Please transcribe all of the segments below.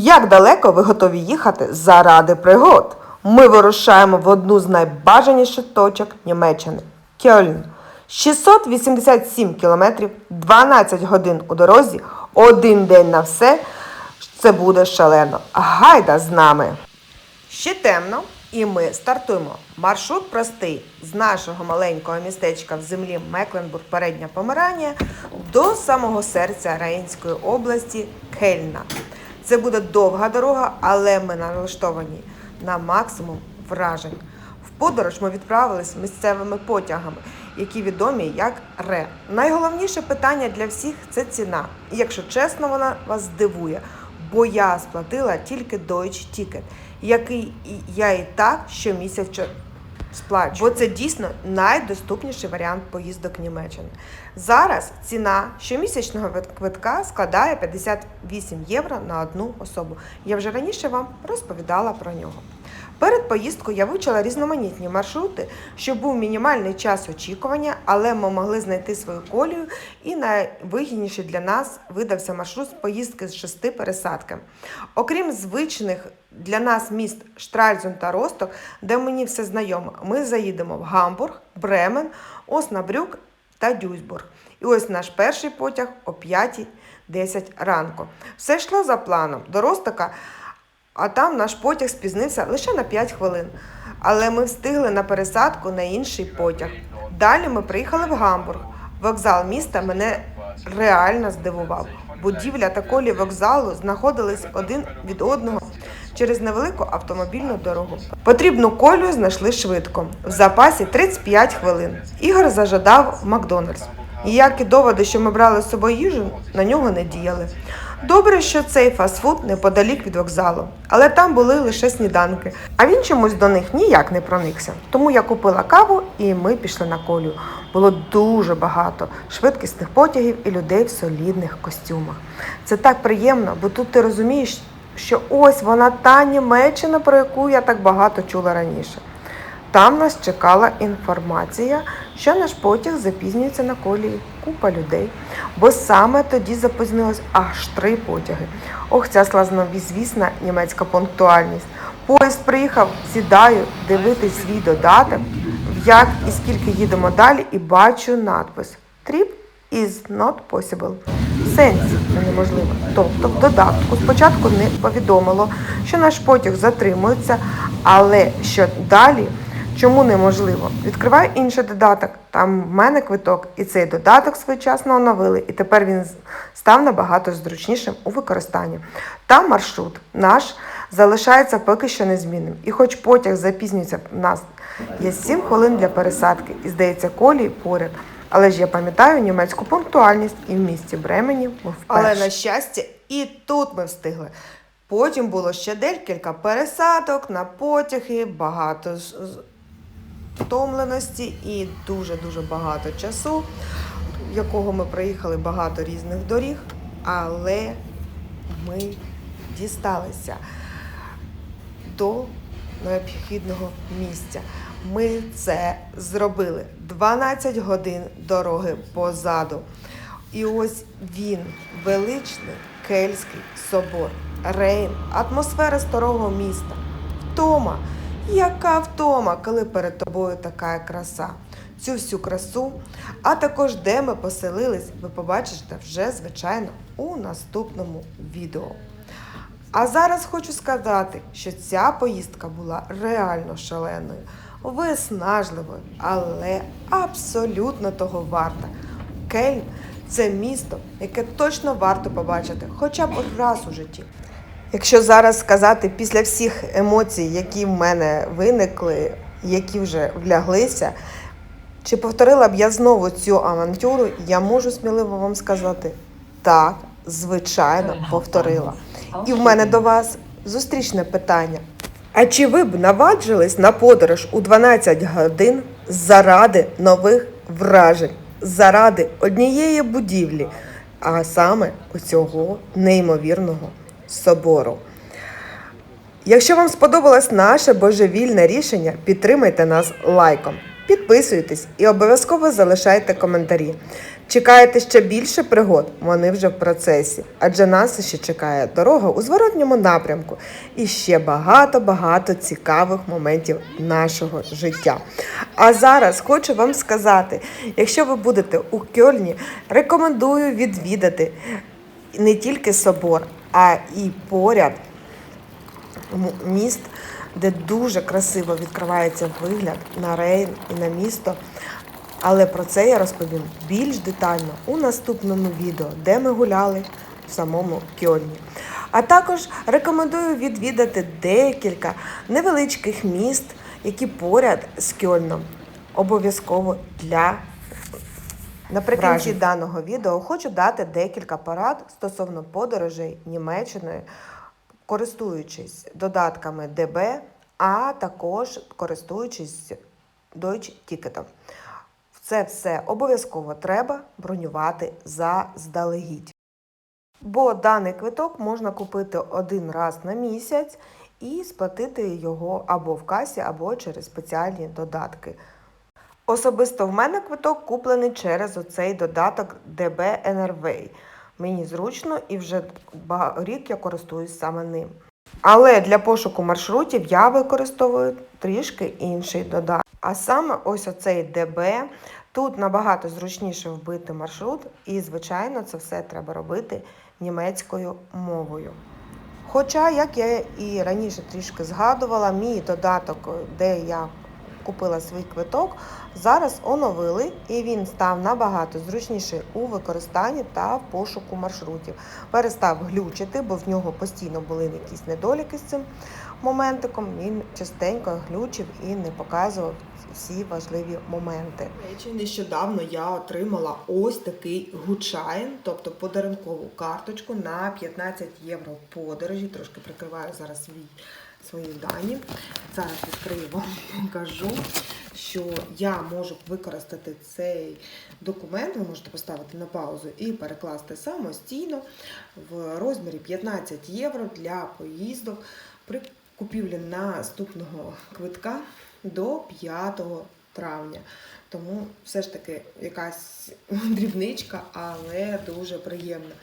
Як далеко ви готові їхати заради пригод? Ми вирушаємо в одну з найбажаніших точок Німеччини Кьольн. 687 кілометрів, 12 годин у дорозі, один день на все. Це буде шалено. Гайда з нами! Ще темно, і ми стартуємо. Маршрут простий з нашого маленького містечка в землі Мекленбург, передня Померання, до самого серця Рейнської області Кельна. Це буде довга дорога, але ми налаштовані на максимум вражень. В подорож ми відправились місцевими потягами, які відомі як РЕ. Найголовніше питання для всіх це ціна. І якщо чесно, вона вас здивує, бо я сплатила тільки Deutsche Ticket, який я і так щомісяця сплачую. Бо це дійсно найдоступніший варіант поїздок Німеччини. Зараз ціна щомісячного квитка складає 58 євро на одну особу. Я вже раніше вам розповідала про нього. Перед поїздкою я вивчила різноманітні маршрути, щоб був мінімальний час очікування, але ми могли знайти свою колію, і найвигідніший для нас видався маршрут з поїздки з шести пересадками. Окрім звичних для нас міст Штральзун та Росток, де мені все знайомо, ми заїдемо в Гамбург, Бремен, Оснабрюк та Дюйсбург. І ось наш перший потяг о 5.10 ранку. Все йшло за планом. До Ростока а там наш потяг спізнився лише на 5 хвилин. Але ми встигли на пересадку на інший потяг. Далі ми приїхали в Гамбург. Вокзал міста мене реально здивував. Будівля та колі вокзалу знаходились один від одного через невелику автомобільну дорогу. Потрібну колію знайшли швидко. В запасі 35 хвилин. Ігор зажадав Макдональдс. Ніякі доводи, що ми брали з собою їжу, на нього не діяли. Добре, що цей фастфуд неподалік від вокзалу, але там були лише сніданки. А він чомусь до них ніяк не проникся. Тому я купила каву і ми пішли на колію. Було дуже багато швидкісних потягів і людей в солідних костюмах. Це так приємно, бо тут ти розумієш, що ось вона та Німеччина, про яку я так багато чула раніше. Там нас чекала інформація, що наш потяг запізнюється на колії. Купа людей. Бо саме тоді запізнилось аж три потяги. Ох, ця славнозвісна німецька пунктуальність. Поїзд приїхав, сідаю, дивитись свій додаток, як і скільки їдемо далі, і бачу надпис Trip is not possible. Сенсі неможливо. Тобто в додатку спочатку не повідомило, що наш потяг затримується, але що далі Чому неможливо? Відкриваю інший додаток. Там в мене квиток, і цей додаток своєчасно оновили, і тепер він став набагато зручнішим у використанні. Там маршрут наш залишається поки що незмінним. І хоч потяг запізнюється в нас, є 7 хвилин для пересадки, і здається, колії поряд. Але ж я пам'ятаю німецьку пунктуальність і в місті Бремені ми вперше. Але на щастя, і тут ми встигли. Потім було ще декілька пересадок на потяги, багато втомленості і дуже-дуже багато часу, якого ми проїхали багато різних доріг, але ми дісталися до необхідного місця. Ми це зробили 12 годин дороги позаду. І ось він, величний Кельський собор, Рейн, атмосфера старого міста, втома. Яка втома, коли перед тобою така краса? Цю всю красу, а також де ми поселились, ви побачите вже, звичайно, у наступному відео. А зараз хочу сказати, що ця поїздка була реально шаленою, виснажливою, але абсолютно того варта. Кельн це місто, яке точно варто побачити хоча б раз у житті. Якщо зараз сказати після всіх емоцій, які в мене виникли, які вже вляглися, чи повторила б я знову цю авантюру, я можу сміливо вам сказати так, звичайно, повторила. І в мене до вас зустрічне питання. А чи ви б наважились на подорож у 12 годин заради нових вражень, заради однієї будівлі, а саме цього неймовірного собору? Якщо вам сподобалось наше божевільне рішення, підтримайте нас лайком, підписуйтесь і обов'язково залишайте коментарі. Чекаєте ще більше пригод? Вони вже в процесі, адже нас ще чекає дорога у зворотньому напрямку і ще багато-багато цікавих моментів нашого життя. А зараз хочу вам сказати: якщо ви будете у Кьольні, рекомендую відвідати не тільки собор, а і поряд міст, де дуже красиво відкривається вигляд на Рейн і на місто. Але про це я розповім більш детально у наступному відео, де ми гуляли в самому Кьольні. А також рекомендую відвідати декілька невеличких міст, які поряд з Кьольном. Обов'язково для Наприкінці Вражень. даного відео хочу дати декілька порад стосовно подорожей Німеччиною, користуючись додатками ДБ, а також користуючись Deutsche Ticket. Це все обов'язково треба бронювати заздалегідь. Бо даний квиток можна купити один раз на місяць і сплатити його або в касі, або через спеціальні додатки. Особисто в мене квиток куплений через оцей додаток DB Enerway. Мені зручно і вже рік я користуюсь саме ним. Але для пошуку маршрутів я використовую трішки інший додаток. А саме ось оцей DB. Тут набагато зручніше вбити маршрут, і, звичайно, це все треба робити німецькою мовою. Хоча, як я і раніше трішки згадувала, мій додаток, де я купила свій квиток, зараз оновили і він став набагато зручніший у використанні та в пошуку маршрутів. Перестав глючити, бо в нього постійно були якісь недоліки з цим моментиком. Він частенько глючив і не показував всі важливі моменти. Речі, нещодавно я отримала ось такий гучайн, тобто подарункову карточку на 15 євро подорожі. Трошки прикриваю зараз свій, свої дані. Зараз відкрию вам покажу, що я можу використати цей документ. Ви можете поставити на паузу і перекласти самостійно в розмірі 15 євро для поїздок при купівлі наступного квитка до 5 травня. Тому все ж таки якась дрібничка, але дуже приємна.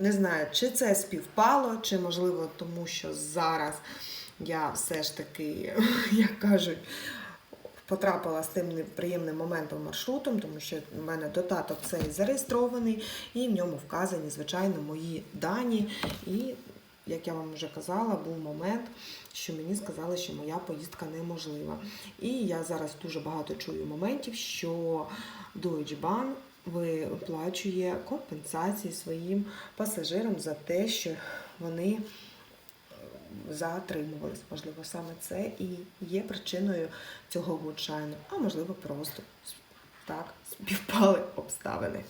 Не знаю, чи це співпало, чи можливо, тому що зараз я все ж таки, як кажуть, потрапила з тим неприємним моментом маршрутом, тому що в мене додаток цей зареєстрований, і в ньому вказані, звичайно, мої дані. І, як я вам вже казала, був момент, що мені сказали, що моя поїздка неможлива. І я зараз дуже багато чую моментів, що Deutsche Bahn виплачує компенсації своїм пасажирам за те, що вони е, затримувались. Можливо, саме це і є причиною цього гудшайну, а можливо, просто так співпали обставини.